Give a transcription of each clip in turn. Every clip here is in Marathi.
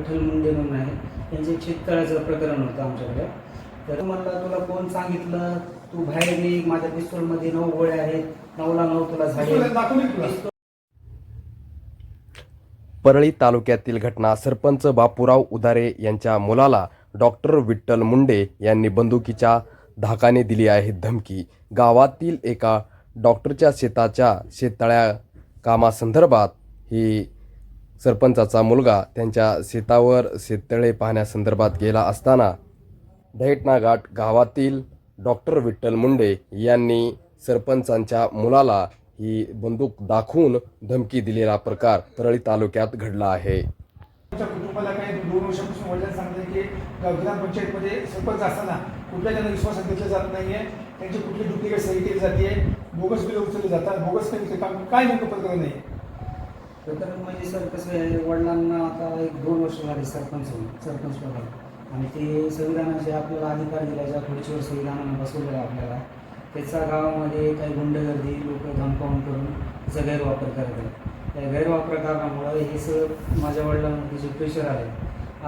विठ्ठल मुंडे म्हणून आहे. त्यांचे एक शेततळ्याचं प्रकरण होतं आमच्याकडे. तर म्हणला तुला कोण सांगितलं? तू बाहेर निघ माझ्या पिस्तूलमध्ये नऊ गोळ्या आहेत. नऊला नऊ तुला झाले. परळी तालुक्यातील घटना सरपंच बापूराव उदारे यांच्या मुलाला डॉक्टर विठ्ठल मुंडे यांनी बंदुकीच्या धाकाने दिली आहे धमकी. गावातील एका डॉक्टरच्या शेताच्या शेततळ्या कामासंदर्भात ही सरपंचाचा मुलगा त्यांच्या शेतावर शेततळे पाहण्यासंदर्भात गेला असताना दैठणा घाट गावातील डॉक्टर विठ्ठल मुंडे यांनी सरपंचांच्या मुलाला ही बंदूक दाखवून धमकी दिलेला प्रकार परळी तालुक्यात घडला आहे. कुटुंबाला काही दोन वर्षापासून वडिलांना सांगितलं की ग्रामपंचायतमध्ये सरपंच असताना कुठल्या त्यांना विश्वासात घेतला जात नाहीये त्यांची कुठली डुप्लिकेट सही केली जाते बोगस बिलं उचलली जातात बोगस काही काम काय नेमकं प्रकरण नाही? तर म्हणजे सर कसं आहे वडिलांना आता एक दोन वर्ष झाले सरपंच होऊन सरपंच पदावर. आणि ते संविधानाचे आपल्याला अधिकार दिला ज्या खुर्चीवर संविधानानं बसवलेलं आपल्याला त्याचा गावामध्ये काही गुंडगर्दी लोक धमकावून करून त्याचा गैरवापर करत आहेत. त्या गैरवापर कारणामुळं हे सगळं माझ्या वडिलांमध्ये जे प्रेशर आहे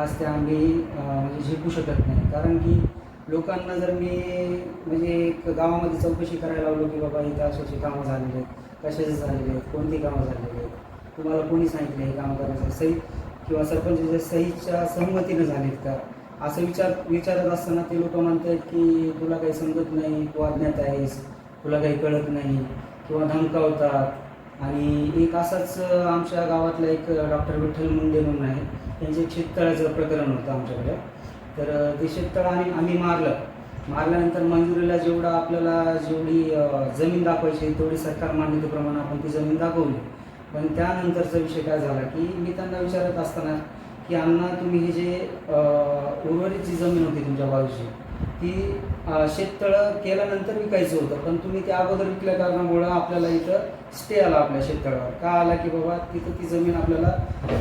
आज ते आम्ही म्हणजे झेपू शकत नाही. कारण की लोकांना जर मी म्हणजे एक गावामध्ये चौकशी करायला लावलो की बाबा इथं अशी अशी कामं झालेली आहेत कशाचे झालेले आहेत कोणती कामं झालेली आहेत तुम्हाला कोणी सांगितलं हे काम करायचं सही किंवा सरपंचाच्या सहीच्या सहमतीनं झालेत का? असं विचार विचारत असताना ते लोक म्हणतात की तुला काही समजत नाही तू अज्ञात आहेस तुला काही कळत नाही किंवा धमकावतात आणि एक असाच आमच्या गावातला एक डॉक्टर विठ्ठल मुंडे म्हणून आहे त्यांचे एक शेततळ्याचं प्रकरण होतं आमच्याकडे. तर ते शेततळ आणि आम्ही मारलं. मारल्यानंतर मंजुरीला जेवढा आपल्याला जेवढी जमीन दाखवायची तेवढी सरकार मान्यतेप्रमाणे आपण ती जमीन दाखवली. पण त्यानंतरचा विषय काय झाला की मी त्यांना विचारत असताना की अण्णा तुम्ही हे जे उर्वरित जी जमीन होती तुमच्या बाजूची ती शेततळं केल्यानंतर विकायचं होतं पण तुम्ही ते अगोदर विकल्या कारणामुळं आपल्याला इथं स्टे आला आपल्या शेततळावर. का आला की बाबा तिथं ती जमीन आपल्याला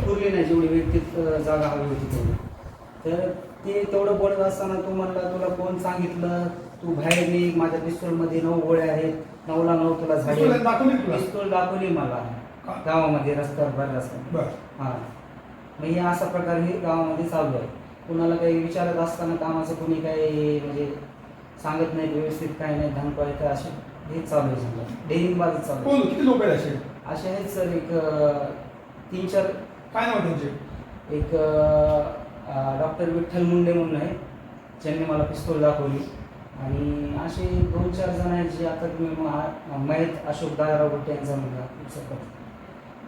पुरली नाही जेवढी व्यक्तीत अं, जागा हवी होती तेवढी. तर ते तेवढं बोलत असताना तू म्हणला तुला कोण सांगितलं? तू बाहेर निघ माझ्या पिस्तूलमध्ये नऊ गोळ्या आहेत नऊला नऊ तुला झाले? पिस्तूल दाखवली मला. गावामध्ये रस्त्यावर भर रस्त्यावर बरं. हां. मग हे असा प्रकार हे गावामध्ये चालू आहे. कुणाला काही विचारत असताना कामाचं कोणी काही म्हणजे सांगत नाही व्यवस्थित काही नाही धमका येतं असे हे चालू आहे समजा डेअरिंग बाजू चालू आहे. कोण? किती लोक आहेत असे? असे आहेत सर एक अं, तीन चार. काय नाव आहे त्यांचे? एक डॉक्टर विठ्ठल मुंडे म्हणून आहे. ज्यांनी मला पिस्तूल दाखवली. आणि असे दोन चार जण आहेत जे आता तुम्ही मा- मयत अशोक दादाराव गुट्टे यांचा मुलगा सरपंच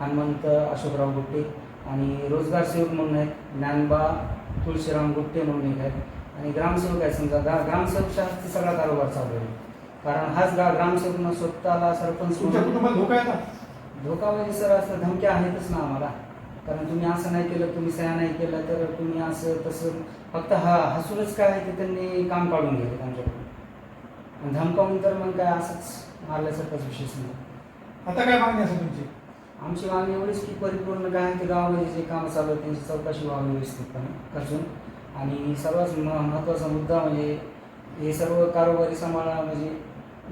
हनुमंत अशोकराव गुट्टे आणि रोजगार सेवक म्हणून आहेत ज्ञानबा तुळशीराम गुट्टे म्हणून एक आहेत. आणि ग्रामसेवक आहेत समजा गा ग्रामसेवकच्या हस्ते सगळा कारोबार चालू आहे. कारण हाच गा ग्रामसेवकनं स्वतःला सरपंच धोका आहे धोका म्हणजे सर असं धमक्या आहेतच ना आम्हाला. कारण तुम्ही असं नाही केलं तुम्ही सह्या नाही केलं तर तुम्ही असं तसं फक्त हा हसूनच काय आहे ते त्यांनी काम काढून घेतलं त्यांच्याकडून धमकावून तर मग काय असंच मारल्यासारखाच विशेष नाही. आता काय मागणी असेल तुमची? आमची मागणी एवढीच की परिपूर्ण काय गावामध्ये म्हणजे जे कामं चालू आहेत त्यांची चौकशी व्हावी व्यवस्थितपणे कसून आणि सर्वात म महत्त्वाचा मुद्दा म्हणजे हे सर्व कारोबारी सांभाळा म्हणजे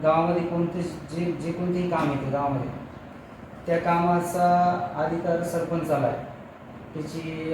गावामध्ये कोणते जे जे कोणतेही काम येते गावामध्ये. त्या कामाचा अधिकार सरपंचाला आहे. त्याची